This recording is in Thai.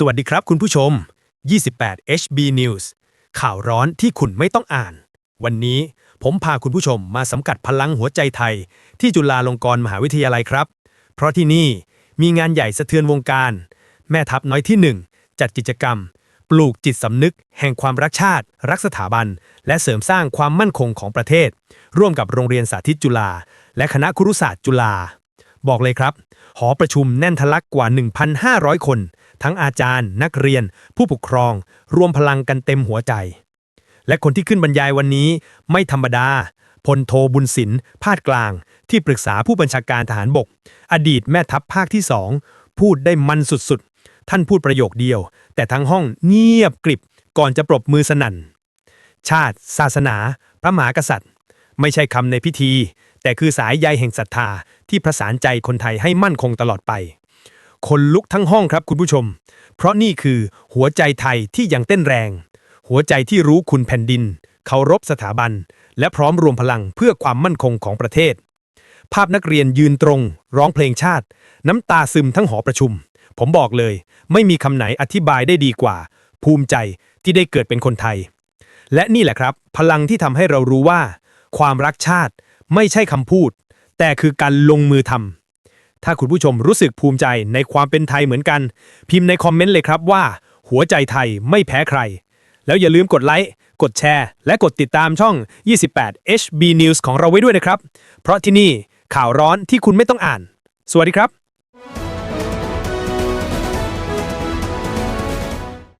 สวัสดีครับคุณผู้ชม 28 HB News ข่าวร้อนที่คุณไม่ต้องอ่าน วันนี้ผมพาคุณผู้ชมมาสัมกัดพลังหัวใจไทย ที่จุฬาลงกรณ์มหาวิทยาลัยครับ เพราะที่นี่มีงานใหญ่สะเทือนวงการ แม่ทัพน้อยที่ 1 จัดกิจกรรม ปลูกจิตสำนึก แห่งความรักชาติ รักสถาบัน และเสริมสร้างความมั่นคงของประเทศ ร่วมกับโรงเรียนสาธิตจุฬาและคณะครุศาสตร์จุฬา บอกเลยครับ หอประชุมแน่นทะลักกว่า 1,500 คน ทั้งอาจารย์ นักเรียน ผู้ปกครอง รวมพลังกันเต็มหัวใจ และคนที่ขึ้นบรรยายวันนี้ไม่ธรรมดา พลโทบุญสินพาดกลาง ที่ปรึกษาผู้บัญชาการทหารบก อดีตแม่ทัพภาคที่สองพูดได้มันสุดๆ ท่านพูดประโยคเดียว แต่ทั้งห้องเงียบกริบก่อนจะปรบมือสนั่น ชาติ ศาสนา พระมหากษัตริย์ ไม่ใช่คำในพิธี แต่คือสายใยแห่งศรัทธาที่ประสานใจคนไทยให้มั่นคงตลอดไป คนลุกทั้งห้องครับคุณผู้ชม เพราะนี่คือหัวใจไทยที่ยังเต้นแรง หัวใจที่รู้คุณแผ่นดิน เคารพสถาบัน และพร้อมรวมพลังเพื่อความมั่นคงของประเทศ ภาพนักเรียนยืนตรง ร้องเพลงชาติ น้ำตาซึมทั้งหอประชุม ผมบอกเลย ไม่มีคำไหนอธิบายได้ดีกว่า ภูมิใจที่ได้เกิดเป็นคนไทยและนี่แหละครับ พลังที่ทำให้เรารู้ว่า ความรักชาติ ไม่ใช่คำพูด แต่คือการลงมือทำถ้าคุณผู้ชมรู้สึกภูมิใจในความเป็นไทยเหมือนกัน พิมพ์ในคอมเมนต์เลยครับว่า หัวใจไทยไม่แพ้ใคร แล้วอย่าลืมกดไลค์กดแชร์ และกดติดตามช่อง 28 HB News ของเราไว้ด้วยนะครับ เพราะที่นี่ข่าวร้อนที่คุณไม่ต้องอ่าน สวัสดีครับ